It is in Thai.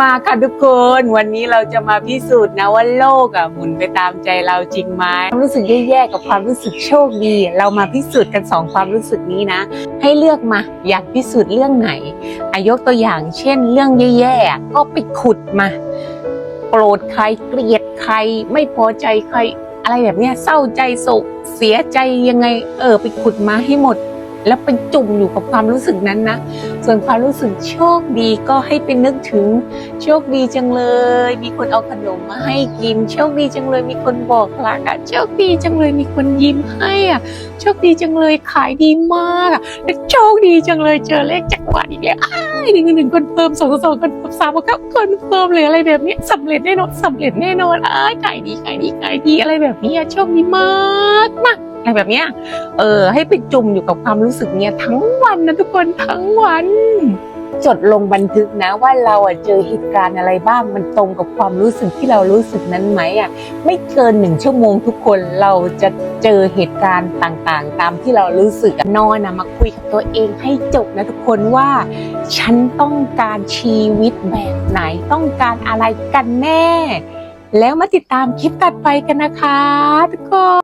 มาค่ะทุกคนวันนี้เราจะมาพิสูจน์นะว่าโลกอะหมุนไปตามใจเราจริงไหมความรู้สึกแย่ๆกับความรู้สึกโชคดี เรามาพิสูจน์กันสองความรู้สึกนี้นะ ให้เลือกมาอยากพิสูจน์เรื่องไหนอายกตัวอย่างเช่น เรื่องแย่ๆก็ไปขุดมาโกรธใครเกลียดใครไม่พอใจใคร อะไรแบบเนี้ยเศร้าใจโศกเสียใจยังไง เออไปขุดมาให้หมด แล้วไปจุ่มอยู่กับความรู้สึกนั้นนะ ส่วนความรู้สึกโชคดีก็ให้ไปนึกถึงโชคดีจังเลย มีคนเอาขนมมาให้กิน โชคดีจังเลย มีคนบอกรักอะโชคดีจังเลย มีคนยิ้มให้อะโชคดีจังเลยขายดีมากอะและโชคดีจังเลยเจอเลขจักรวาลอีกแล้วอ้ายหนึ่งหนึ่งคนเพิ่มสองสองคนเพิ่มสามคนคนเพิ่มเลยอะไรแบบนี้สำเร็จแน่นอนสำเร็จแน่นอนอ้ายขายดีขายดีขายดีอะไรแบบนี้โชคดีมากมาก อะไรแบบเนี้ย เออ ให้ไปจุ่มอยู่กับความรู้สึกเนี้ยทั้งวันนะทุกคนทั้งวัน จดลงบันทึกนะว่าเราอะเจอเหตุการณ์อะไรบ้างมันตรงกับความรู้สึกที่เรารู้สึกนั้นไหมอะไม่เกินหนึ่งชั่วโมงทุกคนเราจะเจอเหตุการณ์ต่างๆ ตามที่เรารู้สึกอะนอนนะมาคุยกับตัวเองให้จบนะทุกคนว่า ฉันต้องการชีวิตแบบไหนต้องการอะไรกันแน่ แล้วมาติดตามคลิปตัดไปกันนะคะทุกคน